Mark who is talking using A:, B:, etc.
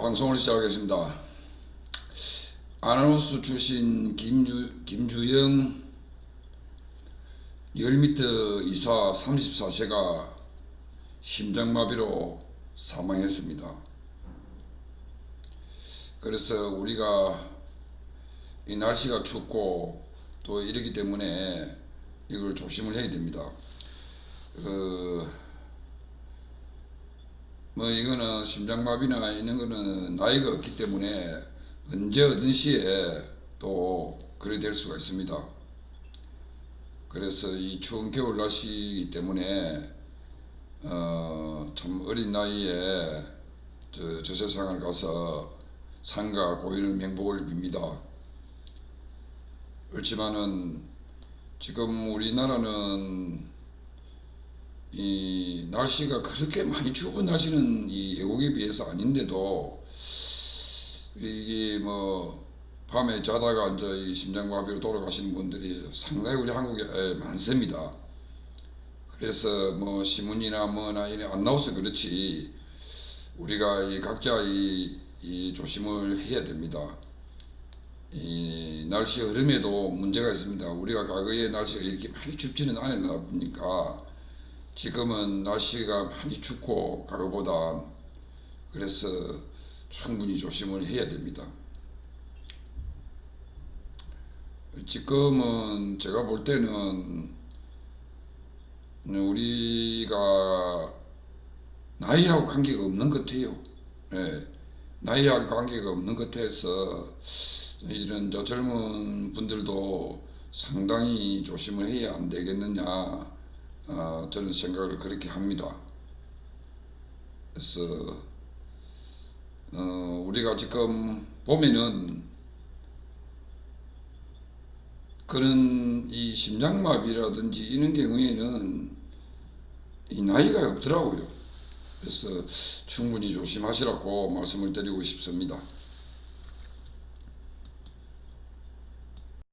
A: 방송을 시작하겠습니다. 아나운서 출신 김주, 김주영 10m 이사 34세가 심장마비로 사망했습니다. 그래서 우리가 이 날씨가 춥고 또 이러기 때문에 이걸 조심을 해야 됩니다. 그, 뭐 이거는 심장마비나 이런 거는 나이가 없기 때문에 언제 어떤 시에 또 그래 될 수가 있습니다. 그래서 이 추운 겨울 날씨이기 때문에 어, 참 어린 나이에 저, 저 세상을 가서 상가 고인의 명복을 빕니다. 그렇지만은 지금 우리나라는 이 날씨가 그렇게 많이 추운 날씨는 이 외국에 비해서 아닌데도 이게 뭐 밤에 자다가 이제 이 심장마비로 돌아가시는 분들이 상당히 우리 한국에 에, 많습니다. 그래서 뭐 신문이나 뭐나 이래 안 나와서 그렇지 우리가 이 각자 이, 이 조심을 해야 됩니다. 이 날씨 흐름에도 문제가 있습니다. 우리가 과거에 날씨가 이렇게 많이 춥지는 않았다 보니까 지금은 날씨가 많이 춥고 과거보다 그래서 충분히 조심을 해야 됩니다. 지금은 제가 볼 때는 우리가 나이하고 관계가 없는 것 같아요. 예, 나이하고 관계가 없는 것 같아서 이런 저 젊은 분들도 상당히 조심을 해야 안 되겠느냐 어, 저는 생각을 그렇게 합니다. 그래서 어, 우리가 지금 보면은 그런 이 심장마비라든지 이런 경우에는 이 나이가 없더라고요. 그래서 충분히 조심하시라고 말씀을 드리고 싶습니다.